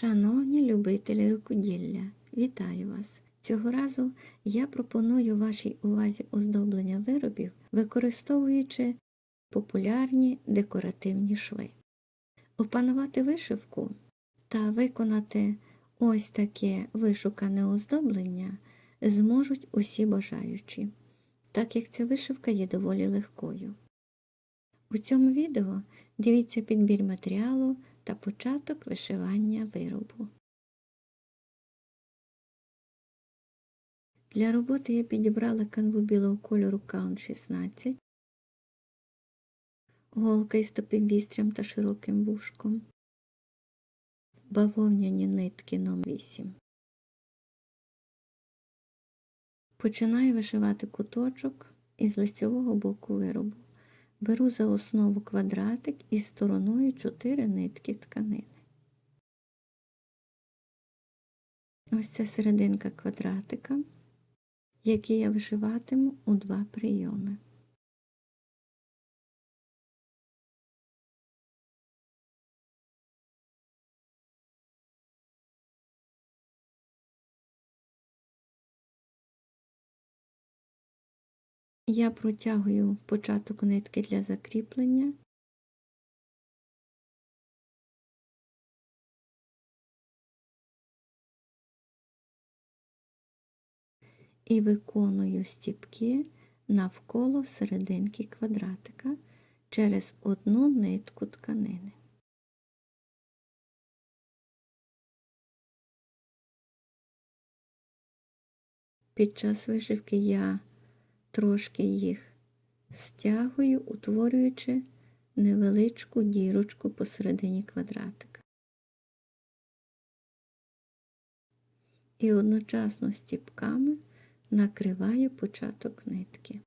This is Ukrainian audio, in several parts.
Шановні любителі рукоділля, вітаю вас! Цього разу я пропоную вашій увазі оздоблення виробів, використовуючи популярні декоративні шви. Опанувати вишивку та виконати ось таке вишукане оздоблення зможуть усі бажаючі, так як ця вишивка є доволі легкою. У цьому відео дивіться підбір матеріалу та початок вишивання виробу. Для роботи я підібрала канву білого кольору Count 16, голка із тупим вістрям та широким вушком, бавовняні нитки ном 8. Починаю вишивати куточок із лицевого боку виробу. Беру за основу квадратик із стороною 4 нитки тканини. Ось ця серединка квадратика, який я вишиватиму у два прийоми. Я протягую початок нитки для закріплення. І виконую стіпки навколо серединки квадратика через одну нитку тканини. Під час вишивки я трошки їх стягую, утворюючи невеличку дірочку посередині квадратика. І одночасно стіпками накриваю початок нитки.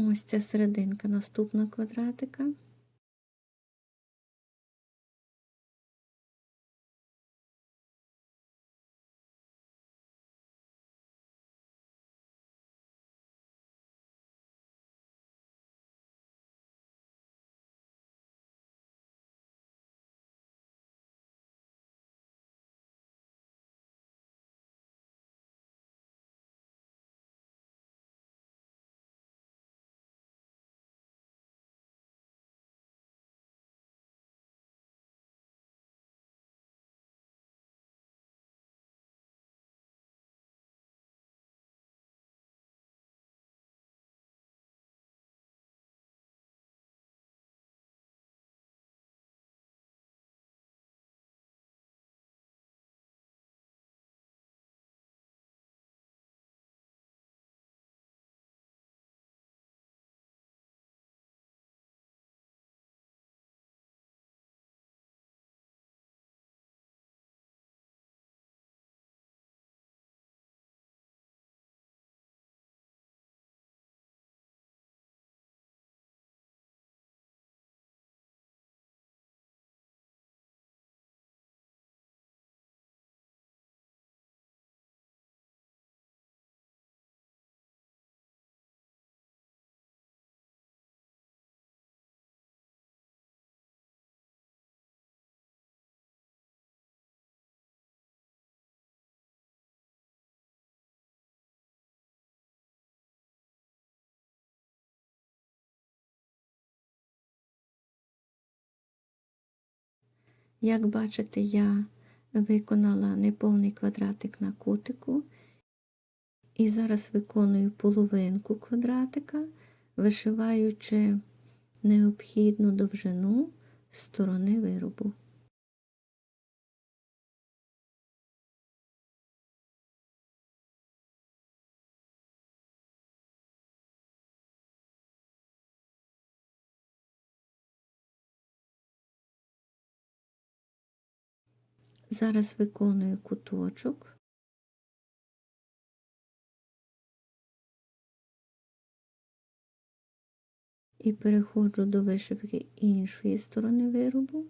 Ось ця серединка наступного квадратика. Як бачите, я виконала неповний квадратик на кутику. І зараз виконую половинку квадратика, вишиваючи необхідну довжину сторони виробу. Зараз виконую куточок. І переходжу до вишивки іншої сторони виробу.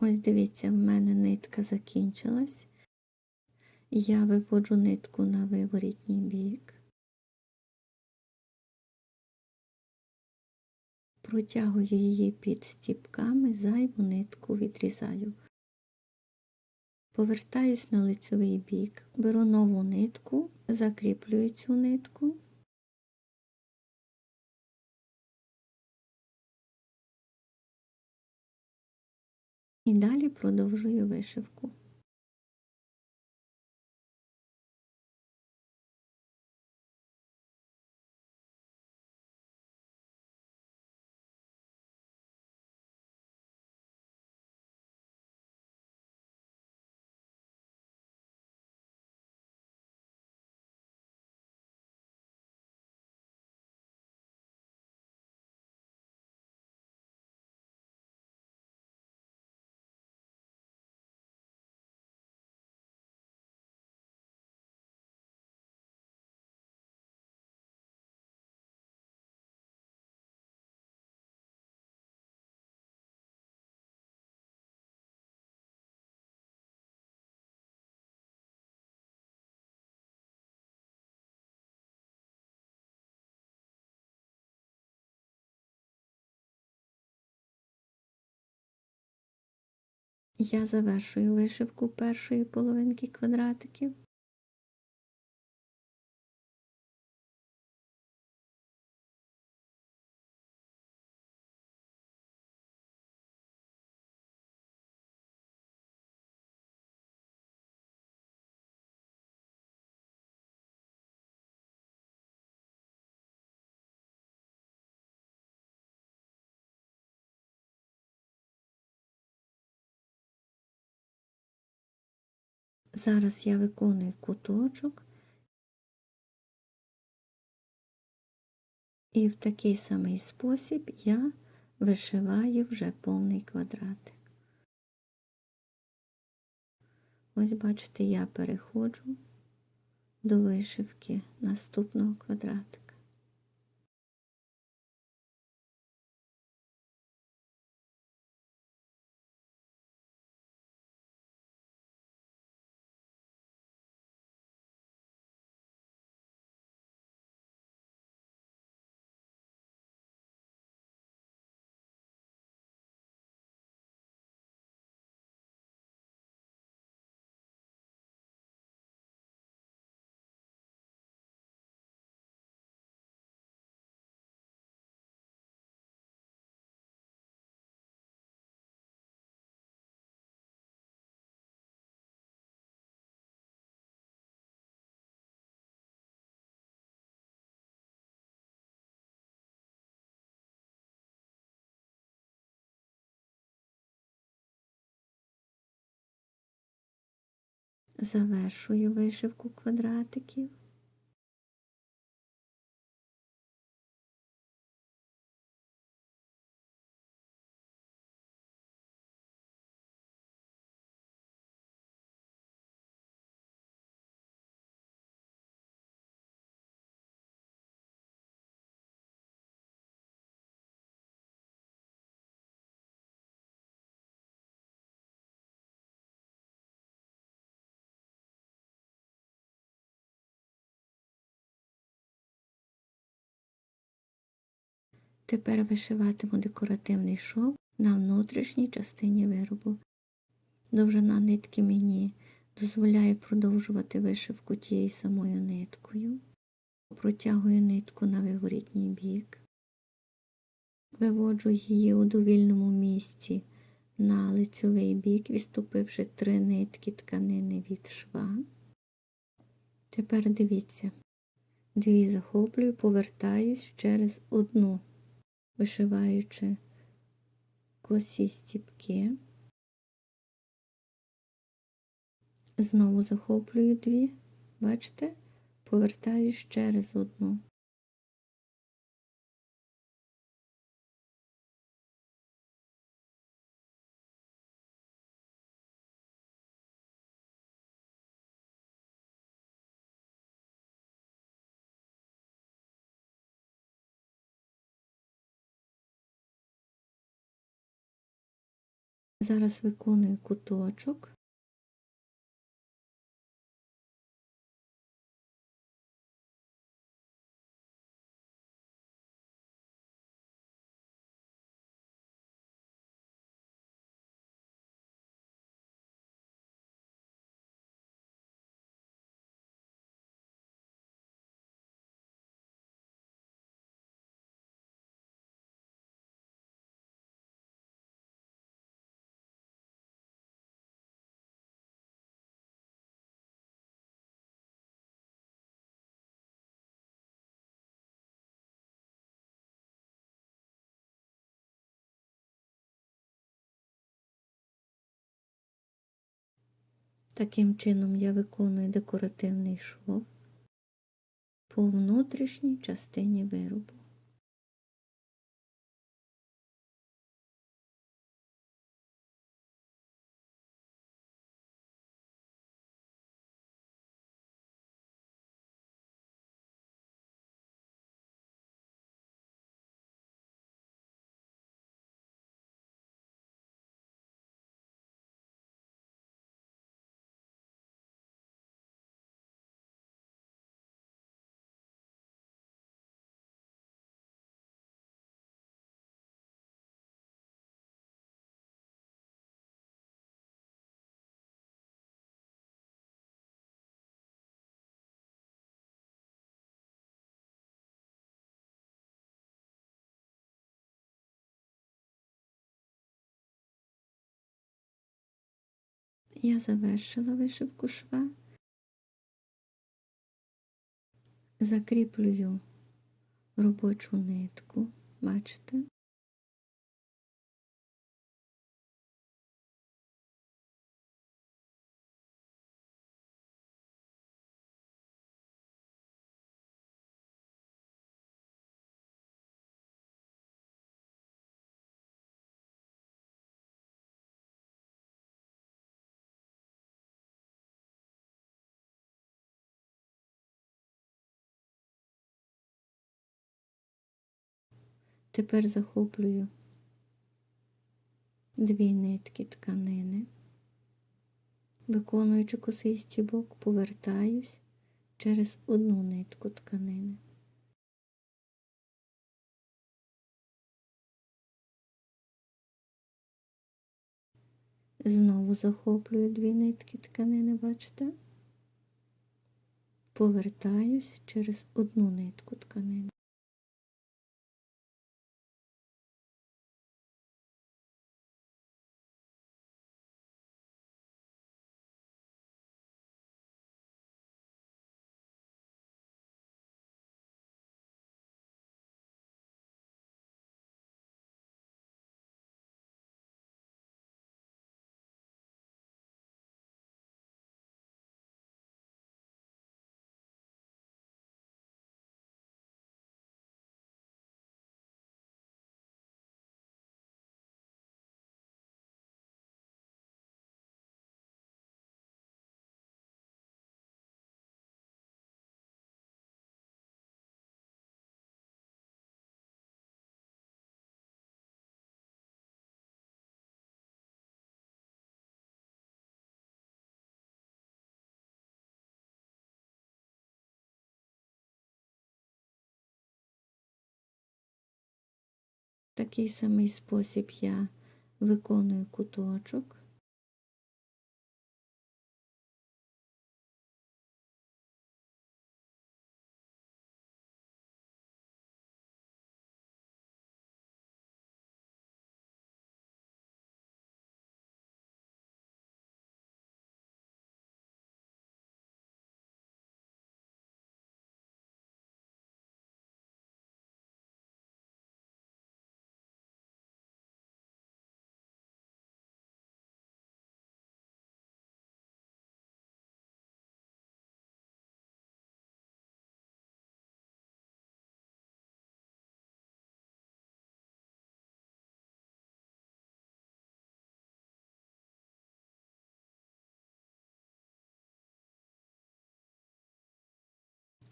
Ось дивіться, в мене нитка закінчилась. Я виводжу нитку на виворітній бік, протягую її під стіпками, зайву нитку відрізаю. Повертаюсь на лицьовий бік, беру нову нитку, закріплюю цю нитку. І далі продовжую вишивку. Я завершую вишивку першої половинки квадратиків. Зараз я виконую куточок і в такий самий спосіб я вишиваю вже повний квадратик. Ось, бачите, я переходжу до вишивки наступного квадратика. Завершую вишивку квадратиків. Тепер вишиватиму декоративний шов на внутрішній частині виробу. Довжина нитки мені дозволяє продовжувати вишивку тією самою ниткою. Протягую нитку на виворітній бік, виводжу її у довільному місці на лицьовий бік, відступивши три нитки тканини від шва. Тепер дивіться, дві захоплюю, повертаюсь через одну вишиваючи косі стіпки. Знову захоплюю дві, бачите, повертаю ще через одну. Зараз виконую куточок. Таким чином я виконую декоративний шов по внутрішній частині виробу. Я завершила вишивку шва, закріплюю робочу нитку, бачите? Тепер захоплюю дві нитки тканини, виконуючи косий стібок, повертаюсь через одну нитку тканини. Знову захоплюю дві нитки тканини, бачите? Повертаюсь через одну нитку тканини. Такий самий спосіб я виконую куточок.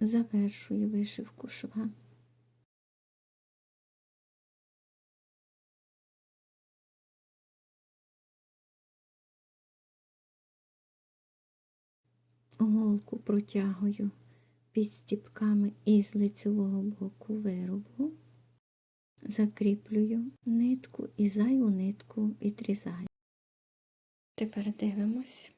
Завершую вишивку шва. Голку протягую під стіпками із лицевого боку виробу, закріплюю нитку і зайву нитку відрізаю. Тепер дивимось.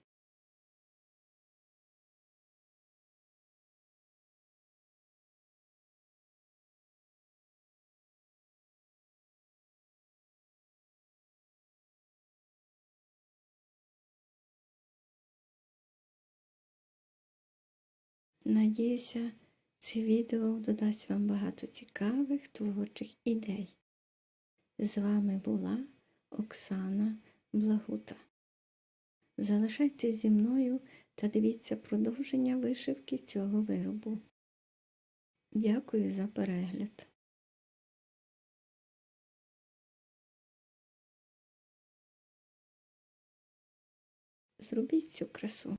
Надіюся, це відео додасть вам багато цікавих творчих ідей. З вами була Оксана Благута. Залишайтесь зі мною та дивіться продовження вишивки цього виробу. Дякую за перегляд. Зробіть цю красу.